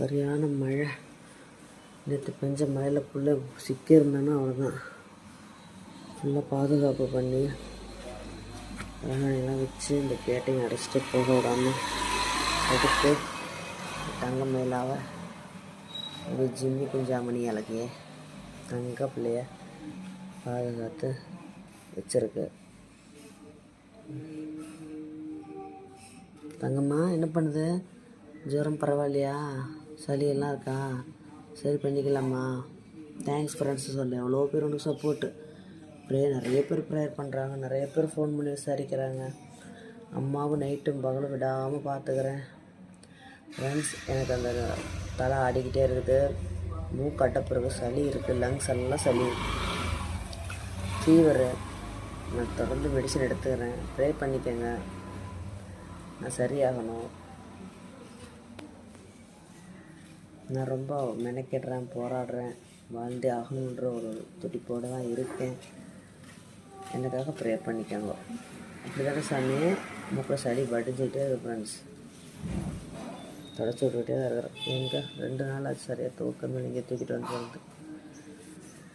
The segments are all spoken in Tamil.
சரியான மழை. நேற்று பெஞ்ச மழையில் ஃபுல்லாக சிக்கியிருந்தேன்னா அவ்வளோதான் ஃபுல்லாக பாதுகாப்பு பண்ணி எல்லாம் வச்சு இந்த கேட்டையும் அடைச்சிட்டு போக விடாமல் எடுத்து தங்க மயிலாவ ஒரு ஜிம்மி குஞ்சாமணி அழகிய தங்க பிள்ளைய பாதுகாத்து வச்சிருக்கு. தங்கம்மா என்ன பண்ணுது? ஜுரம் பரவாயில்லையா? சளியெல்லாம் இருக்கா? சரி பண்ணிக்கலாமா? தேங்க்ஸ் ஃப்ரெண்ட்ஸ் சொல்லு எவ்வளோ பேர் உனக்கு சப்போர்ட்டு ப்ரே நிறைய பேர் ப்ரேயர் பண்ணுறாங்க நிறைய பேர் ஃபோன் பண்ணி விசாரிக்கிறாங்க. அம்மாவும் நைட்டும் பகலும் விடாமல் பார்த்துக்கிறேன் ஃப்ரெண்ட்ஸ் எனக்கு அந்த தலை ஆடிக்கிட்டே இருக்குது மூக்கட்ட பிறகு சளி இருக்குது லங்ஸ் எல்லாம் சளி ஃபீவரு நான் தொடர்ந்து மெடிசன் எடுத்துக்கிறேன். ப்ரே பண்ணிக்கங்க. நான் சரியாகணும். நான் ரொம்ப மெனக்கிடுறேன் போராடுறேன் வாழ்ந்தே ஆகணுன்ற ஒரு துடிப்போடு தான் இருக்கேன். எனக்காக ப்ரே பண்ணிக்கோங்க. அப்படி தானே சாமி? மூக்கில் சளி வடிஞ்சிக்கிட்டே இருக்கு ஃப்ரெண்ட்ஸ் தொடச்சி விட்டுக்கிட்டே தான் இருக்கிறேன். எங்கே? ரெண்டு நாள் ஆச்சு சரியாக தூக்கம் நீங்கள் தூக்கிட்டு வந்து வருது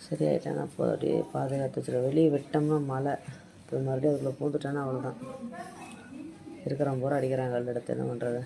சரியாயிட்டேன் அப்போ அப்படியே பாதுகாத்து வச்சுருவேன் வெளியே விட்டோம்னா மழை. இப்போ மறுபடியும் அதுக்குள்ளே பூந்துட்டேன்னா அவ்வளோதான் இருக்கிறவங்க பூரா அடிக்கிறாங்க கல் எடுத்து என்ன பண்ணுறது